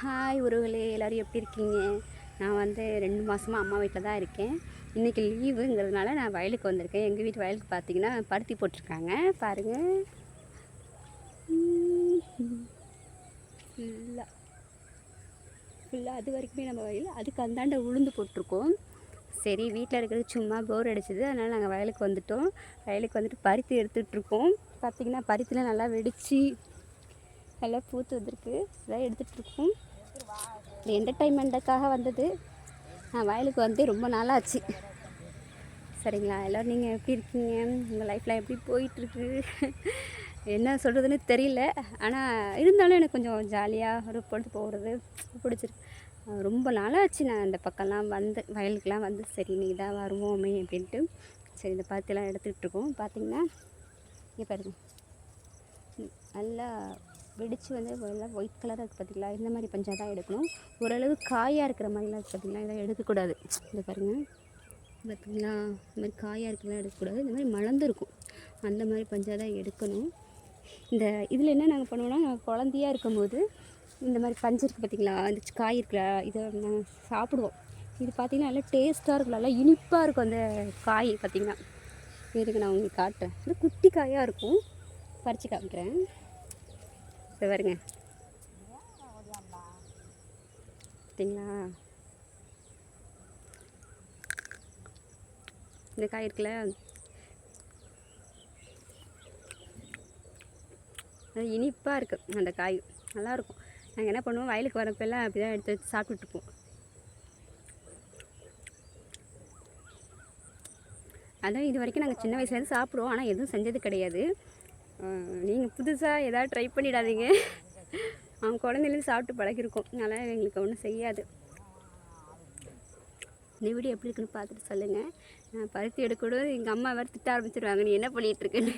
Hi உறவுகளே எல்லோரும் எப்படி இருக்கீங்க? நான் வந்து ரெண்டு மாதமாக அம்மா வீட்டில் தான் இருக்கேன். இன்றைக்கி லீவுங்கிறதுனால நான் வயலுக்கு வந்திருக்கேன். எங்கள் வீட்டு வயலுக்கு பார்த்தீங்கன்னா பருத்தி போட்டிருக்காங்க. பாருங்கள் ஃபுல்லாக ஃபுல்லாக அது வரைக்குமே நம்ம வயல். அதுக்கு அந்தாண்ட உளுந்து போட்டிருக்கோம். சரி வீட்டில் இருக்கிறது சும்மா போர் அடிச்சது. அதனால் நாங்கள் வயலுக்கு வந்துட்டோம். வயலுக்கு வந்துட்டு பருத்தி எடுத்துகிட்ருக்கோம் பார்த்திங்கன்னா பருத்திலாம் நல்லா வெடித்து நல்லா பூத்து வந்திருக்கு. இதெல்லாம் எடுத்துகிட்ருக்கோம் இது என்டர்டைன்மெண்ட்டுக்காக வந்தது. நான் வயலுக்கு வந்து ரொம்ப நாளாச்சு. சரிங்களா? எல்லோரும் நீங்கள் எப்படி இருக்கீங்க? உங்கள் லைஃப்பில் எப்படி போயிட்டுருக்கு? என்ன சொல்கிறதுன்னு தெரியல. ஆனால் இருந்தாலும் எனக்கு கொஞ்சம் ஜாலியாக ஒரு பொழுது போகிறது பிடிச்சிருக்கு. ரொம்ப நாளாச்சு நான் இந்த பக்கம்லாம் வந்து வயலுக்கெலாம் வந்து சரி நீ தான் வருவோமே அப்படின்ட்டு. சரி இந்த பருத்திலாம் எடுத்துக்கிட்டு இருக்கோம். பார்த்தீங்கன்னா இங்கே பாருங்க. நல்லா வெடித்து வந்து எல்லாம் ஒயிட் கலராக இருக்குது பார்த்தீங்களா இந்த மாதிரி பஞ்சா தான் எடுக்கணும். ஓரளவு காயாக இருக்கிற மாதிரிலாம் இருக்குது பார்த்தீங்களா இதெல்லாம் எடுக்கக்கூடாது. இந்த பாருங்கள் பார்த்திங்களா இந்த மாதிரி காயாக இருக்கிறதெல்லாம் எடுக்கக்கூடாது. இந்த மாதிரி மலர்ந்துருக்கும் அந்த மாதிரி பஞ்சா தான் எடுக்கணும். இந்த இதில் என்ன நாங்கள் பண்ணுவோம்னா நாங்கள் குழந்தையா இருக்கும்போது இந்த மாதிரி பஞ்சு இருக்குது பார்த்திங்களா அந்த காய் இருக்கிற இதை நாங்கள் சாப்பிடுவோம். இது பார்த்திங்கன்னா நல்லா டேஸ்ட்டாக இருக்கும். நல்லா இனிப்பாக இருக்கும் அந்த காய் பார்த்தீங்கன்னா இருங்க நான் உங்களுக்கு காட்டுறேன். இது குட்டி காயாக இருக்கும். பறித்து காமிக்கிறேன். இது பாருங்க. பார்த்தீங்களா இந்த காய் இருக்குல்ல? அது இனிப்பாக இருக்குது அந்த காய். நல்லாயிருக்கும் நாங்கள் என்ன பண்ணுவோம் வயலுக்கு வரப்பெல்லாம் அப்படி தான் எடுத்து வச்சு சாப்பிட்டுருப்போம் அதான் இது வரைக்கும் நாங்கள் சின்ன வயசுலேருந்து சாப்பிடுவோம் ஆனால் எதுவும் செஞ்சது கிடையாது. நீங்கள் புதுசாக எதாவது ட்ரை பண்ணிடாதீங்க. அவங்க குழந்தைலேருந்து சாப்பிட்டு பழகிருக்கோம். அதனால் எங்களுக்கு ஒன்றும் செய்யாது. இந்த வீடியோ எப்படி இருக்குன்னு பார்த்துட்டு சொல்லுங்கள் நான் பருத்தி எடுக்கூட எங்கள் அம்மா வேறு திட்ட ஆரம்பிச்சிடுவாங்க நீ என்ன பண்ணிகிட்ருக்குன்னு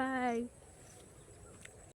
பாய்